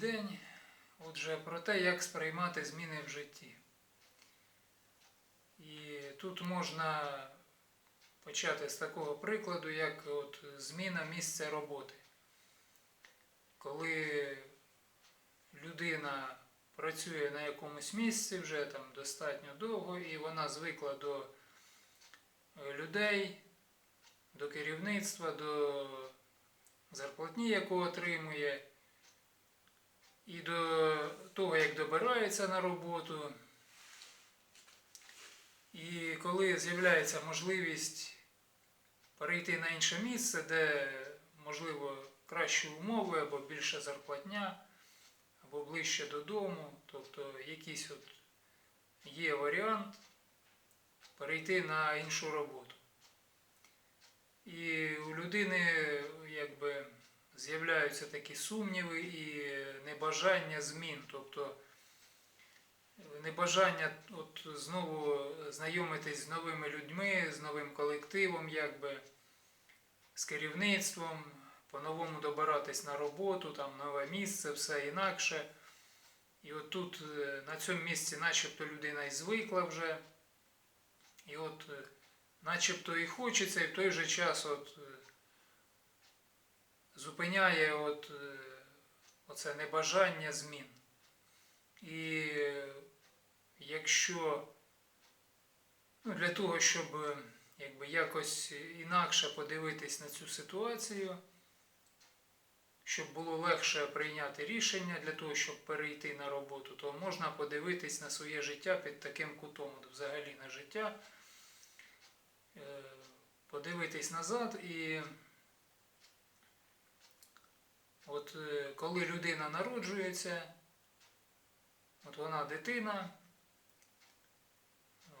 день. Отже, про те, як сприймати зміни в житті. І тут можна почати з такого прикладу, як от зміна місця роботи. Коли людина працює на якомусь місці вже там достатньо довго, і вона звикла до е, людей, до керівництва, до зарплатні, яку отримує, і до того, як добирається на роботу. І коли з'являється можливість перейти на інше місце, де, можливо, кращі умови або більша зарплатня, або ближче додому, тобто якийсь от є варіант перейти на іншу роботу. І у людини якби з'являються такі сумніви і небажання змін, тобто небажання от знову знайомитись з новими людьми, з новим колективом, якби, з керівництвом, по-новому добиратись на роботу, там нове місце, все інакше. І от тут е, на цьому місці начебто людина і звикла вже. І от е, начебто і хочеться, і в той же час от е, зупиняє от, е, оце небажання змін. І якщо ну, для того, щоб е, якби, якось інакше подивитись на цю ситуацію, щоб було легше прийняти рішення для того, щоб перейти на роботу, то можна подивитись на своє життя під таким кутом, взагалі на життя, е, подивитись назад і от е, коли людина народжується, от вона дитина,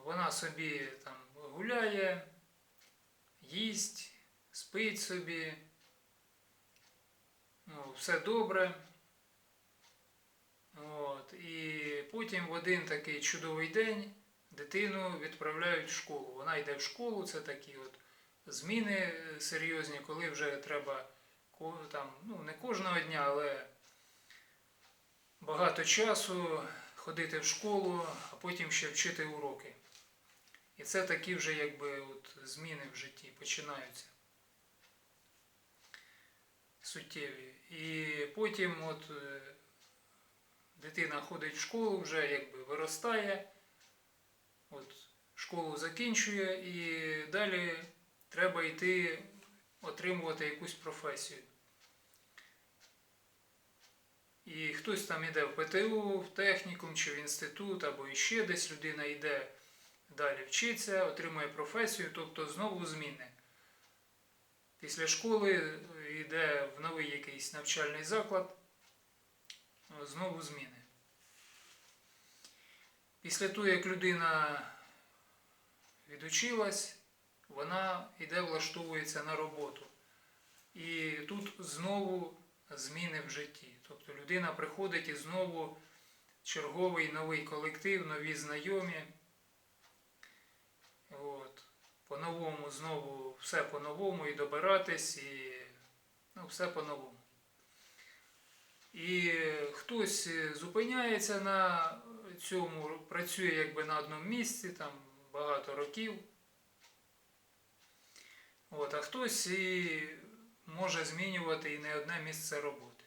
вона собі там гуляє, їсть, спить собі, ну, все добре. От, і потім в один такий чудовий день дитину відправляють в школу. Вона йде в школу, це такі от зміни е, серйозні, коли вже треба там, ну, не кожного дня, але багато часу ходити в школу, а потім ще вчити уроки. І це такі вже якби от зміни в житті починаються. Суттєві. І потім от е, дитина ходить в школу, вже якби виростає, от школу закінчує і далі треба йти отримувати якусь професію. І хтось там йде в ПТУ, в технікум чи в інститут, або іще десь людина йде далі вчиться, отримує професію, тобто знову зміни. Після школи йде в новий якийсь навчальний заклад, знову зміни. Після того, як людина відучилась, вона йде влаштовується на роботу. І тут знову зміни в житті. Тобто людина приходить і знову черговий новий колектив, нові знайомі. От. По-новому знову все по-новому і добиратись, і ну, все по-новому. І хтось зупиняється на цьому, працює якби на одному місці, там багато років. От, а хтось і може змінювати і не одне місце роботи.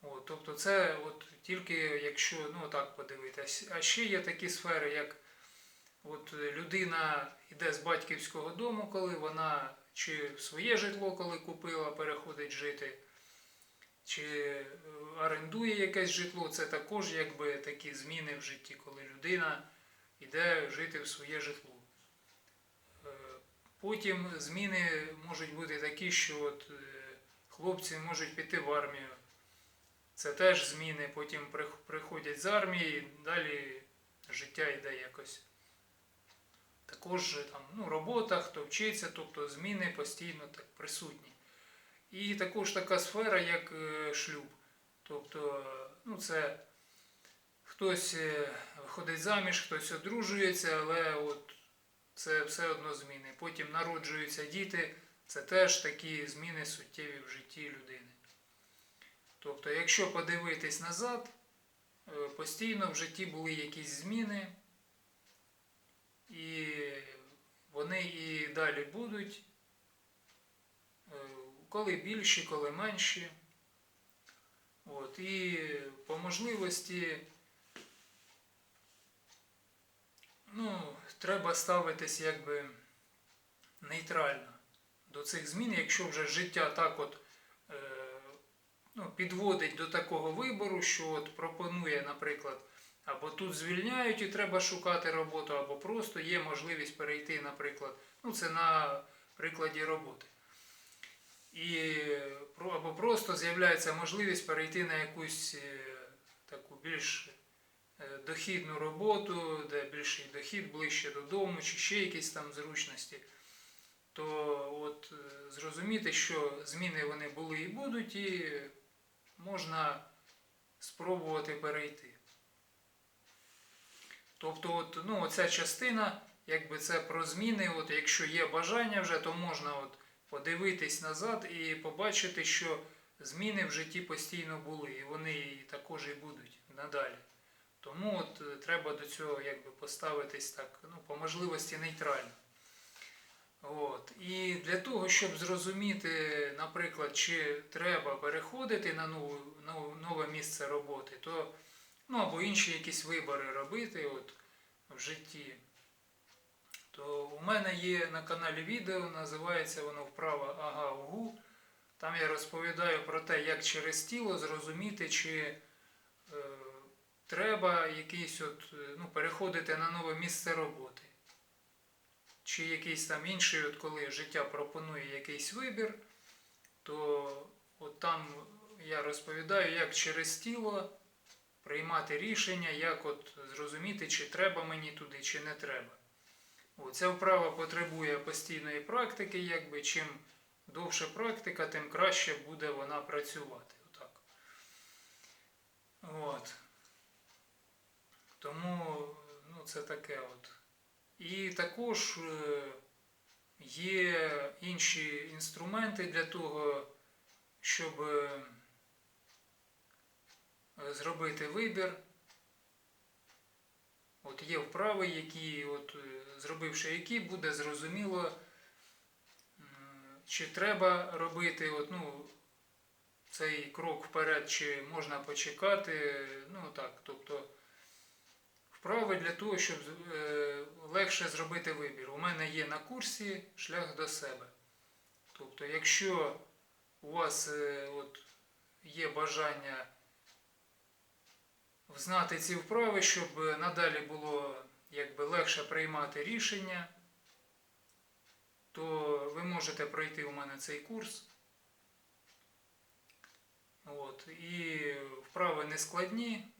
От, тобто це от тільки якщо ну, так подивитися. А ще є такі сфери, як от людина йде з батьківського дому, коли вона чи своє житло, коли купила, переходить жити, чи е, орендує якесь житло, це також якби такі зміни в житті, коли людина йде жити в своє житло. Потім зміни можуть бути такі, що от е, хлопці можуть піти в армію. Це теж зміни, потім приходять з армії, далі життя йде якось. Також там, ну, робота, хто вчиться, тобто зміни постійно так присутні. І також така сфера, як е, шлюб. Тобто, ну, це хтось е, виходить заміж, хтось одружується, але от це все одно зміни. Потім народжуються діти, це теж такі зміни суттєві в житті людини. Тобто, якщо подивитись назад, е, постійно в житті були якісь зміни, і вони і далі будуть, е, коли більші, коли менші. От, і по можливості ну, треба ставитись якби нейтрально до цих змін, якщо вже життя так от е, ну, підводить до такого вибору, що от пропонує, наприклад, або тут звільняють і треба шукати роботу, або просто є можливість перейти, наприклад, ну це на прикладі роботи. І або просто з'являється можливість перейти на якусь е, таку більш дохідну роботу, де більший дохід ближче додому, чи ще якісь там зручності, то от е, зрозуміти, що зміни вони були і будуть, і можна спробувати перейти. Тобто, от, ну, оця частина, якби це про зміни, от, якщо є бажання вже, то можна от, подивитись назад і побачити, що зміни в житті постійно були, і вони також і будуть надалі. Тому от, е, треба до цього якби, поставитись так, ну, по можливості нейтрально. От. І для того, щоб зрозуміти, наприклад, чи треба переходити на нову, нове місце роботи, то ну або інші якісь вибори робити от, в житті, то у мене є на каналі відео, називається воно Вправа Ага Угу. Там я розповідаю про те, як через тіло зрозуміти, чи е, треба якийсь от, е, ну, переходити на нове місце роботи. Чи якийсь там інший, от коли життя пропонує якийсь вибір, то от там я розповідаю, як через тіло приймати рішення, як от зрозуміти, чи треба мені туди, чи не треба. О, Ця вправа потребує постійної практики, якби чим довше практика, тим краще буде вона працювати. Отак. От. Тому ну, це таке от. І також е, є інші інструменти для того, щоб е, зробити вибір. От є вправи, які, от, е, зробивши які, буде зрозуміло, чи треба робити от, ну, цей крок вперед, чи можна почекати. Ну так, тобто вправи для того, щоб е, легше зробити вибір. У мене є на курсі шлях до себе. Тобто, якщо у вас е, от, є бажання знати ці вправи, щоб надалі було якби, легше приймати рішення, то ви можете пройти у мене цей курс. От, і вправи не складні,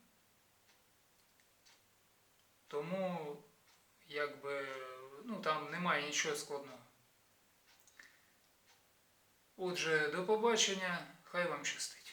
тому якби, ну, там немає нічого складного. Отже, до побачення, хай вам щастить.